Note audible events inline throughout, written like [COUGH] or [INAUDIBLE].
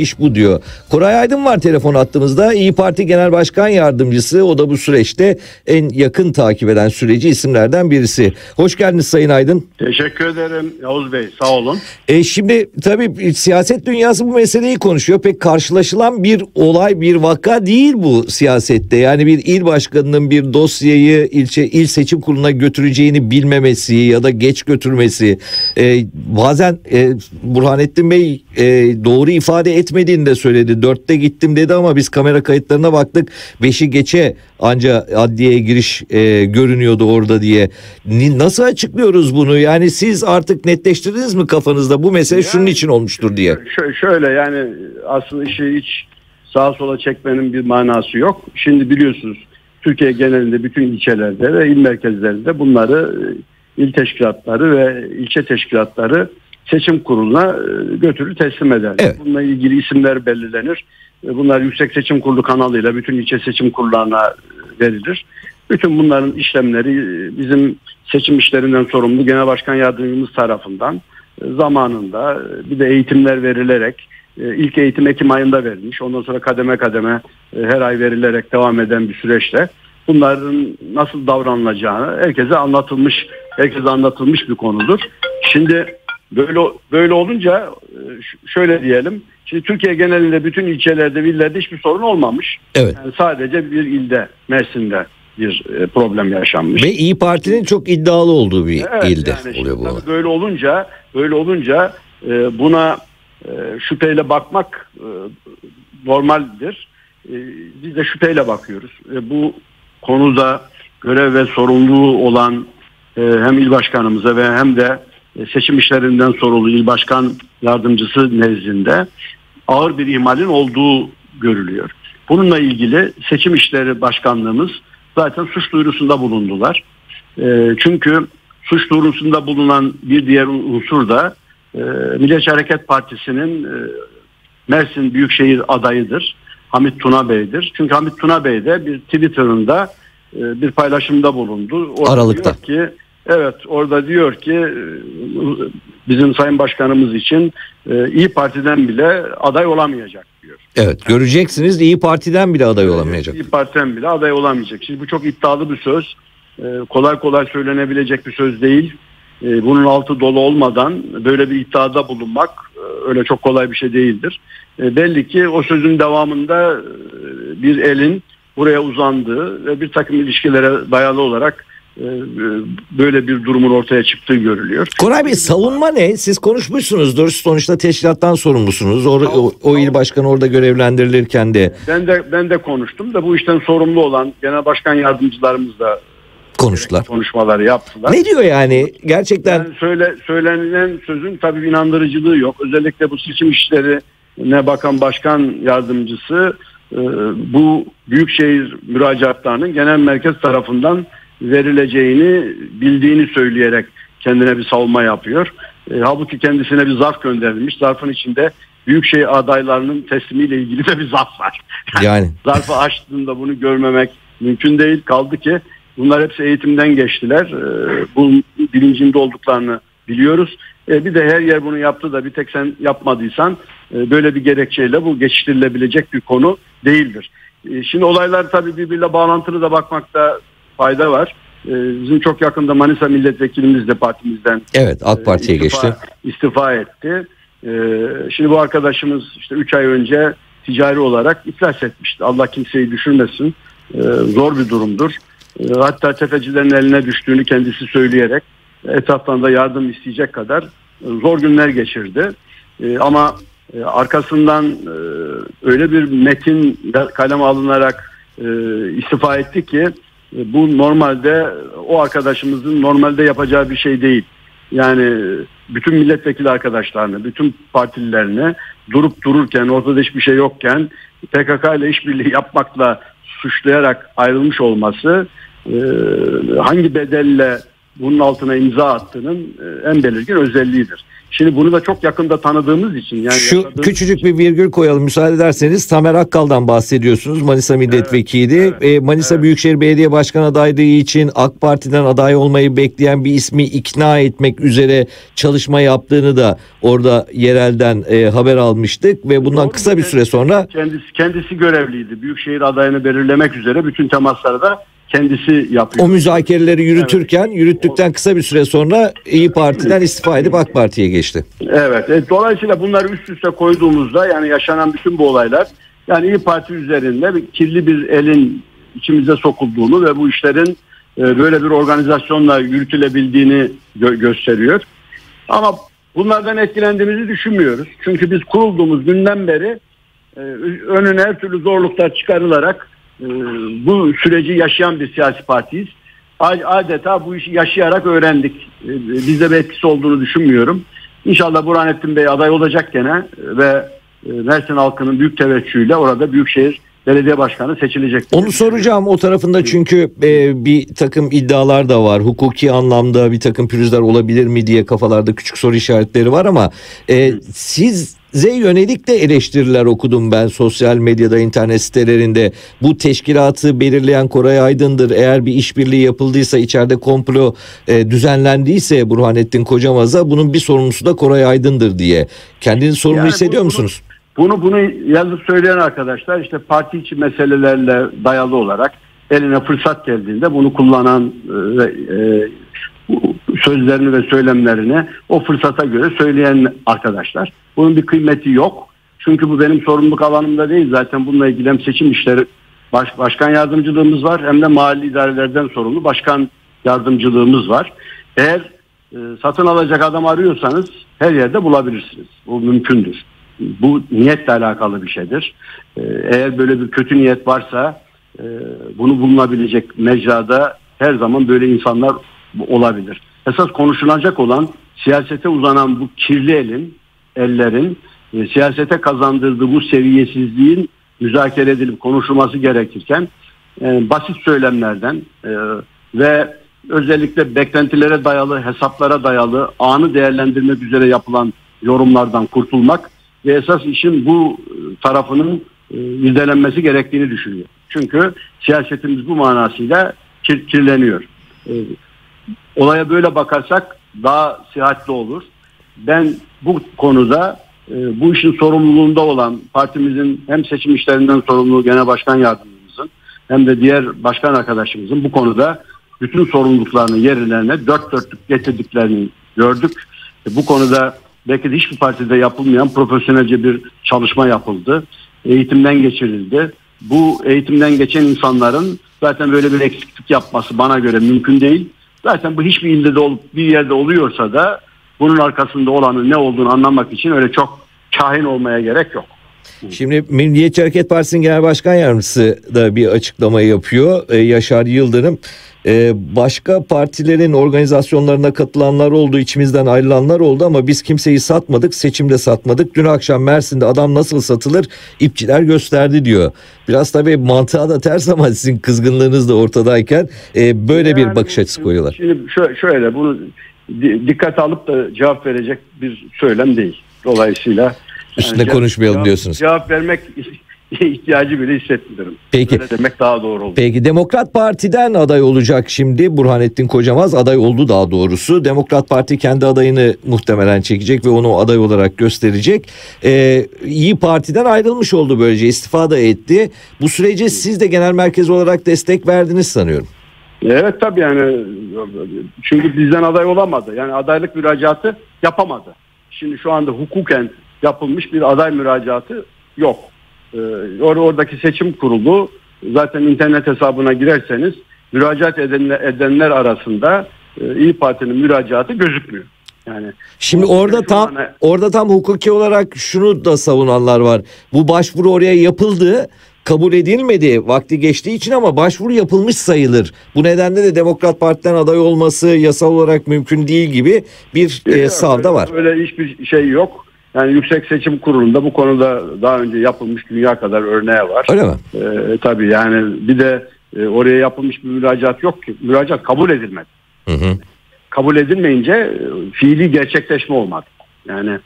çıkış bu diyor. Koray Aydın var telefon attığımızda İyi Parti Genel Başkan Yardımcısı o da bu süreçte en yakın takip eden süreci isimlerden birisi. Hoş geldiniz Sayın Aydın. Teşekkür ederim Yavuz Bey sağ olun. E şimdi tabii siyaset dünyası bu meseleyi konuşuyor. Pek karşılaşılan bir olay bir vaka değil bu siyasette. Yani bir il başkanının bir dosyayı ilçe il seçim kuruluna götüreceğini bilmemesi ya da geç götürmesi. E, bazen e, Burhanettin Bey e, doğru ifade etmediğini de söyledi. Dörtte gittim dedi ama biz kamera kayıtlarına baktık. Beşi geçe anca adliyeye giriş e, görünüyordu orada diye. Ni, nasıl açıklıyoruz bunu? Yani siz artık netleştirdiniz mi kafanızda bu mesele yani, şunun için olmuştur diye? Şöyle yani aslında işi hiç sağa sola çekmenin bir manası yok. Şimdi biliyorsunuz Türkiye genelinde bütün ilçelerde ve il merkezlerinde bunları e, il teşkilatları ve ilçe teşkilatları seçim kuruluna e, götürür teslim eder. Evet. Bununla ilgili isimler belirlenir. E, bunlar Yüksek Seçim Kurulu kanalıyla bütün ilçe seçim kurullarına verilir. Bütün bunların işlemleri bizim seçim işlerinden sorumlu Genel Başkan Yardımcımız tarafından zamanında bir de eğitimler verilerek e, ilk eğitim Ekim ayında verilmiş. Ondan sonra kademe kademe e, her ay verilerek devam eden bir süreçte bunların nasıl davranılacağını herkese anlatılmış, herkese anlatılmış bir konudur. Şimdi böyle böyle olunca e, şöyle diyelim. Şimdi Türkiye genelinde bütün ilçelerde, villerde hiçbir sorun olmamış. Evet. Yani sadece bir ilde, Mersin'de bir problem yaşanmış. Ve İyi Parti'nin çok iddialı olduğu bir evet, ilde yani oluyor bu. Böyle olunca, böyle olunca buna e, şüpheyle bakmak e, normaldir. E, biz de şüpheyle bakıyoruz. E, bu konuda görev ve sorumluluğu olan e, hem il başkanımıza ve hem de e, seçim işlerinden sorumlu il başkan yardımcısı nezdinde ağır bir ihmalin olduğu görülüyor. Bununla ilgili seçim işleri başkanlığımız zaten suç duyurusunda bulundular. E, çünkü suç duyurusunda bulunan bir diğer unsur da e, Milliyetçi Hareket Partisi'nin e, Mersin Büyükşehir adayıdır. Hamit Tuna Bey'dir. Çünkü Hamit Tuna Bey de bir Twitter'ında e, bir paylaşımda bulundu. Orada Aralıkta. Ki, evet orada diyor ki e, bizim Sayın Başkanımız için e, İyi Parti'den bile aday olamayacak diyor. Evet göreceksiniz İyi Parti'den bile aday olamayacak. İyi Parti'den bile aday olamayacak. Şimdi bu çok iddialı bir söz. E, kolay kolay söylenebilecek bir söz değil. Bunun altı dolu olmadan böyle bir iddiada bulunmak öyle çok kolay bir şey değildir. Belli ki o sözün devamında bir elin buraya uzandığı ve bir takım ilişkilere dayalı olarak böyle bir durumun ortaya çıktığı görülüyor. Koray Bey savunma ne? Siz konuşmuşsunuzdur. Sonuçta teşkilattan sorumlusunuz. O, o, o il başkanı orada görevlendirilirken de. Ben de ben de konuştum da bu işten sorumlu olan genel başkan yardımcılarımız da konuştular. Konuşmaları yaptılar. Ne diyor yani gerçekten? Yani söyle söylenilen sözün tabii inandırıcılığı yok. Özellikle bu seçim işleri ne bakan başkan yardımcısı e, bu büyükşehir müracaatlarının genel merkez tarafından verileceğini bildiğini söyleyerek kendine bir savunma yapıyor. E, halbuki kendisine bir zarf gönderilmiş. Zarfın içinde büyükşehir adaylarının teslimiyle ilgili de bir zarf var. Yani [LAUGHS] zarfı açtığında bunu görmemek mümkün değil. Kaldı ki Bunlar hepsi eğitimden geçtiler. Ee, bu bilincinde olduklarını biliyoruz. E, bir de her yer bunu yaptı da bir tek sen yapmadıysan e, böyle bir gerekçeyle bu geçiştirilebilecek bir konu değildir. E, şimdi olaylar tabii birbiriyle bağlantılı da bakmakta fayda var. Bizim çok yakında Manisa milletvekilimiz de partimizden Evet AK Parti'ye istifa, geçti. istifa etti. Şimdi bu arkadaşımız işte 3 ay önce ticari olarak iflas etmişti. Allah kimseyi düşürmesin. Zor bir durumdur. Ee, hatta tefecilerin eline düştüğünü kendisi söyleyerek etraftan da yardım isteyecek kadar e, zor günler geçirdi. Ee, ama e, arkasından e, öyle bir metin kalem alınarak istifa etti ki bu normalde o arkadaşımızın normalde yapacağı bir şey değil. Yani bütün milletvekili arkadaşlarını, bütün partililerini durup dururken ortada hiçbir şey yokken PKK ile işbirliği yapmakla suçlayarak ayrılmış olması e, hangi bedelle bunun altına imza attığının e, en belirgin özelliğidir. Şimdi bunu da çok yakında tanıdığımız için yani Şu küçücük için- bir virgül koyalım müsaade ederseniz. Tamer Akkal'dan bahsediyorsunuz. Manisa milletvekili. evet, Ee, Manisa evet. Büyükşehir Belediye Başkan adaylığı için AK Parti'den aday olmayı bekleyen bir ismi ikna etmek üzere çalışma yaptığını da orada yerelden e, haber almıştık ve bundan Doğru, kısa bir süre sonra kendisi kendisi görevliydi. Büyükşehir adayını belirlemek üzere bütün temasları da kendisi yapıyor. o müzakereleri yürütürken yürüttükten kısa bir süre sonra İyi Parti'den istifa edip AK Parti'ye geçti. Evet. e, dolayısıyla bunları üst üste koyduğumuzda yani yaşanan bütün bu olaylar yani İyi Parti üzerinde bir kirli bir elin içimize sokulduğunu ve bu işlerin e, böyle bir organizasyonla yürütülebildiğini gö- gösteriyor. Ama bunlardan etkilendiğimizi düşünmüyoruz. Çünkü biz kurulduğumuz günden beri e, önüne her türlü zorluklar çıkarılarak bu süreci yaşayan bir siyasi partiyiz. Adeta bu işi yaşayarak öğrendik. E, Bizde bir etkisi olduğunu düşünmüyorum. İnşallah Burhanettin Bey aday olacak gene e, ve e, Mersin halkının büyük teveccühüyle orada Büyükşehir Belediye Başkanı seçilecek. Onu soracağım o tarafında çünkü e, bir takım iddialar da var. Hukuki anlamda bir takım pürüzler olabilir mi diye kafalarda küçük soru işaretleri var ama e, size yönelik de eleştiriler okudum ben sosyal medyada, internet sitelerinde. Bu teşkilatı belirleyen Koray Aydın'dır. Eğer bir işbirliği yapıldıysa, içeride komplo e, düzenlendiyse Burhanettin Kocamaz'a bunun bir sorumlusu da Koray Aydın'dır diye. Kendinizi sorumlu Yani bu- hissediyor bunu- musunuz? Bunu bunu yazıp söyleyen arkadaşlar işte parti içi meselelerle dayalı olarak eline fırsat geldiğinde bunu kullanan e, e, sözlerini ve söylemlerini o fırsata göre söyleyen arkadaşlar. Bunun bir kıymeti yok. Çünkü bu benim sorumluluk alanımda değil. Zaten bununla ilgili hem seçim işleri baş, başkan yardımcılığımız var hem de mahalli idarelerden sorumlu başkan yardımcılığımız var. Eğer e, satın alacak adam arıyorsanız her yerde bulabilirsiniz. Bu mümkündür. Bu niyetle alakalı bir şeydir. E, eğer böyle bir kötü niyet varsa e, bunu bulunabilecek mecrada her zaman böyle insanlar olabilir. Esas konuşulacak olan siyasete uzanan bu kirli elin, ellerin e, siyasete kazandırdığı bu seviyesizliğin müzakere edilip konuşulması gerekirken e, basit söylemlerden ve özellikle beklentilere dayalı, hesaplara dayalı, anı değerlendirmek üzere yapılan yorumlardan kurtulmak ve esas işin bu e, tarafının e, irdelenmesi gerektiğini düşünüyor. Çünkü siyasetimiz bu manasıyla kir- kirleniyor. E, olaya böyle bakarsak daha sıhhatli olur. Ben bu konuda e, bu işin sorumluluğunda olan partimizin hem seçim işlerinden sorumlu genel başkan yardımcımızın hem de diğer başkan arkadaşımızın bu konuda bütün sorumluluklarını yerlerine dört dörtlük getirdiklerini gördük. E, bu konuda belki de hiçbir partide yapılmayan profesyonelce bir çalışma yapıldı. Eğitimden geçirildi. Bu eğitimden geçen insanların zaten böyle bir eksiklik yapması bana göre mümkün değil. Zaten bu hiçbir ilde de olup bir yerde oluyorsa da bunun arkasında olanın ne olduğunu anlamak için öyle çok kahin olmaya gerek yok. Şimdi Milliyetçi Hareket Partisi'nin Genel Başkan Yardımcısı da bir açıklama yapıyor. Ee, Yaşar Yıldırım Ee, başka partilerin organizasyonlarına katılanlar oldu, içimizden ayrılanlar oldu ama biz kimseyi satmadık, seçimde satmadık. Dün akşam Mersin'de adam nasıl satılır ipçiler gösterdi diyor. Biraz tabii mantığa da ters ama sizin kızgınlığınız da ortadayken e, böyle bir Yani bakış açısı koyuyorlar. Şimdi şö- şöyle bunu di- dikkate alıp da cevap verecek bir söylem değil. Dolayısıyla Üstüne ce- konuşmayalım cevap- diyorsunuz. Cevap vermek [LAUGHS] ihtiyacı bile hissetmiyorum. Peki. Öyle demek daha doğru olur. Peki Demokrat Parti'den aday olacak şimdi Burhanettin Kocamaz aday oldu daha doğrusu. Demokrat Parti kendi adayını muhtemelen çekecek ve onu aday olarak gösterecek. Ee, İyi Parti'den ayrılmış oldu böylece istifa da etti. Bu sürece siz de genel merkez olarak destek verdiniz sanıyorum. Evet tabii yani çünkü bizden aday olamadı. Yani adaylık müracaatı yapamadı. Şimdi şu anda hukuken yapılmış bir aday müracaatı yok. Ee, or- oradaki seçim kurulu zaten internet hesabına girerseniz müracaat edenler, edenler arasında e, İyi Parti'nin müracaatı gözükmüyor. Yani Şimdi orada tam anda- orada tam hukuki olarak şunu da savunanlar var. Bu başvuru oraya yapıldı. Kabul edilmedi vakti geçtiği için ama başvuru yapılmış sayılır. Bu nedenle de Demokrat Parti'den aday olması yasal olarak mümkün değil gibi bir e, savda var. Öyle hiçbir şey yok. Yani Yüksek Seçim Kurulu'nda bu konuda daha önce yapılmış dünya kadar örneği var. Öyle mi? Ee, tabii yani bir de e, oraya yapılmış bir müracaat yok ki. Müracaat kabul edilmedi. Hı hı. Kabul edilmeyince e, fiili gerçekleşme olmadı. Yani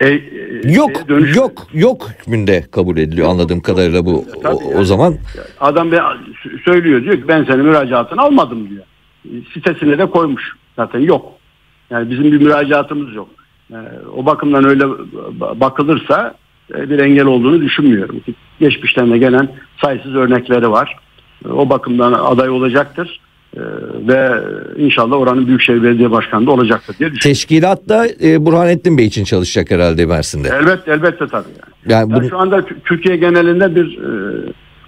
e, e, Yok şeye dönüşmedi. yok yok hükmünde kabul ediliyor anladığım kadarıyla bu o, Tabii o yani. zaman Adam be, söylüyor diyor ki ben senin müracaatını almadım diyor. Sitesine de koymuş. Zaten yok. Yani bizim bir müracaatımız yok. Ee, o bakımdan öyle bakılırsa e, bir engel olduğunu düşünmüyorum. Geçmişten de gelen sayısız örnekleri var. E, O bakımdan aday olacaktır. Ee, ve inşallah oranın Büyükşehir Belediye Başkanı da olacaktır diye düşünüyorum. teşkilat da e, Burhanettin Bey için çalışacak herhalde Mersin'de. Elbette elbette tabii yani. Yani Yani bunu- şu anda Tü- Türkiye genelinde bir e,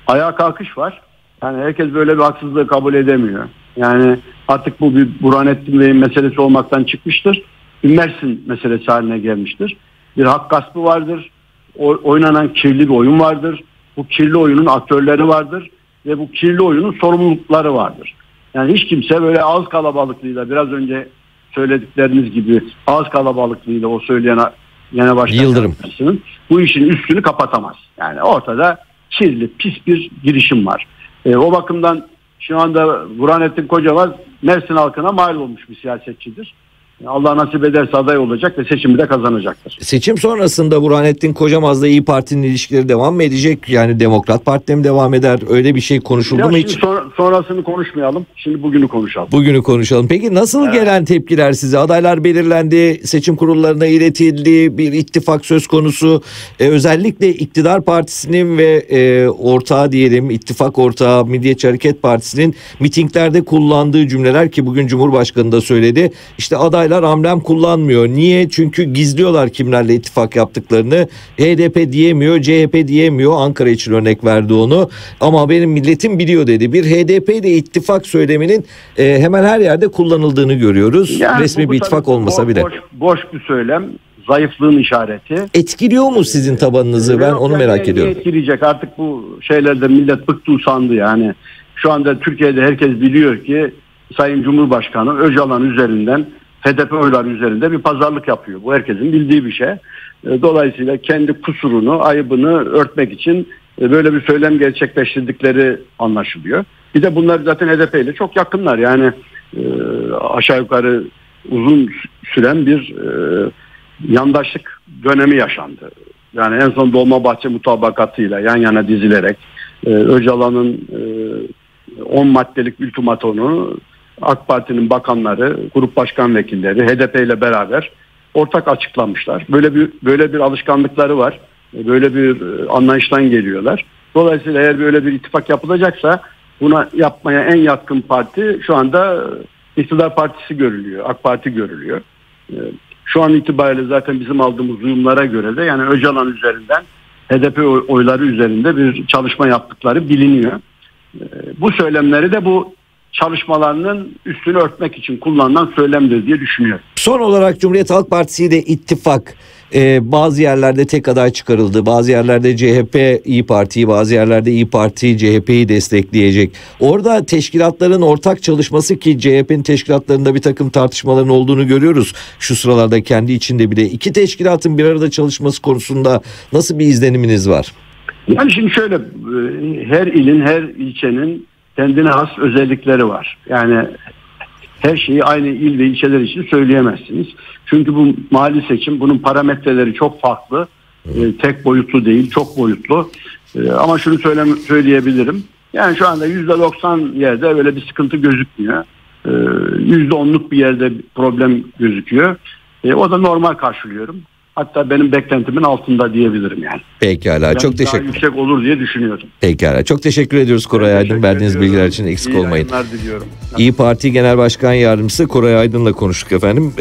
ayağa kalkış var. Yani herkes böyle bir haksızlığı kabul edemiyor. Yani artık bu bir Burhanettin Bey'in meselesi olmaktan çıkmıştır. Mersin meselesi haline gelmiştir. Bir hak gaspı vardır. O, oynanan kirli bir oyun vardır. Bu kirli oyunun aktörleri vardır. Ve bu kirli oyunun sorumlulukları vardır. Yani hiç kimse böyle ağız kalabalıklığıyla biraz önce söyledikleriniz gibi ağız kalabalıklığıyla o söyleyen Genel Başkan Yıldırım. Bu işin üstünü kapatamaz. Yani ortada kirli, pis bir girişim var. E, o bakımdan şu anda Burhanettin Kocavaz Mersin halkına mal olmuş bir siyasetçidir. Allah nasip ederse aday olacak ve seçimi de kazanacaktır. Seçim sonrasında Burhanettin Kocamaz'la İyi Parti'nin ilişkileri devam mı edecek? Yani Demokrat Parti'de mi devam eder? Öyle bir şey konuşuldu Ya mu hiç? sonra- sonrasını konuşmayalım. Şimdi bugünü konuşalım. Bugünü konuşalım. Peki nasıl gelen tepkiler size? Adaylar belirlendi, seçim kurullarına iletildi, bir ittifak söz konusu. Ee, özellikle iktidar partisinin ve e, ortağı diyelim, ittifak ortağı Milliyetçi Hareket Partisi'nin mitinglerde kullandığı cümleler ki bugün Cumhurbaşkanı da söyledi. İşte adaylar amblem kullanmıyor. Niye? Çünkü gizliyorlar kimlerle ittifak yaptıklarını. HDP diyemiyor, CHP diyemiyor. Ankara için örnek verdi onu. Ama benim milletim biliyor dedi. Bir HDP ile ittifak söyleminin e, hemen her yerde kullanıldığını görüyoruz. Yani Resmi bu- bu bir ittifak olmasa bile. Boş, boş bir söylem. Zayıflığın işareti. Etkiliyor mu sizin tabanınızı? Ben Yok onu yani merak ediyorum. etkileyecek artık bu şeylerde millet bıktı usandı yani. Şu anda Türkiye'de herkes biliyor ki Sayın Cumhurbaşkanı Öcalan üzerinden HDP oyları üzerinde bir pazarlık yapıyor. Bu herkesin bildiği bir şey. E, Dolayısıyla kendi kusurunu, ayıbını örtmek için e, böyle bir söylem gerçekleştirdikleri anlaşılıyor. Bir de bunlar zaten HDP ile çok yakınlar. Yani e, aşağı yukarı uzun süren bir yandaşlık dönemi yaşandı. Yani en son Dolmabahçe mutabakatıyla yan yana dizilerek Öcalan'ın e, 10 maddelik ultimatonu AK Parti'nin bakanları, grup başkan vekilleri HDP ile beraber ortak açıklamışlar. Böyle bir böyle bir alışkanlıkları var. Böyle bir e, anlayıştan geliyorlar. Dolayısıyla eğer böyle bir ittifak yapılacaksa buna yapmaya en yatkın parti şu anda e, iktidar partisi görülüyor. AK Parti görülüyor. E, Şu an itibariyle zaten bizim aldığımız duyumlara göre de yani Öcalan üzerinden HDP oy- oyları üzerinde bir çalışma yaptıkları biliniyor. Bu söylemleri de bu çalışmalarının üstünü örtmek için kullanılan söylemdir diye düşünüyorum. Son olarak Cumhuriyet Halk Partisi ile ittifak e, bazı yerlerde tek aday çıkarıldı. Bazı yerlerde CHP İyi Parti'yi, bazı yerlerde İyi Parti CHP'yi destekleyecek. Orada teşkilatların ortak çalışması ki CHP'nin teşkilatlarında bir takım tartışmaların olduğunu görüyoruz. Şu sıralarda kendi içinde bile iki teşkilatın bir arada çalışması konusunda nasıl bir izleniminiz var? Yani şimdi şöyle e, her ilin her ilçenin kendine has özellikleri var. Yani her şeyi aynı il ve ilçeler için söyleyemezsiniz. Çünkü bu mali seçim bunun parametreleri çok farklı. E, tek boyutlu değil, çok boyutlu. E, ama şunu söyle, söyleyebilirim. Yani şu anda %90 yerde öyle bir sıkıntı gözükmüyor. E, %10'luk bir yerde problem gözüküyor. E, o da normal karşılıyorum. Hatta benim beklentimin altında diyebilirim yani. Pekala. Yani çok daha teşekkür. yüksek olur diye düşünüyorum. Pekala. Çok teşekkür ediyoruz Koray Aydın. Teşekkür Verdiğiniz ediyorum. bilgiler için eksik İyi olmayın. İyi Parti Genel Başkan Yardımcısı Koray Aydın'la konuştuk efendim.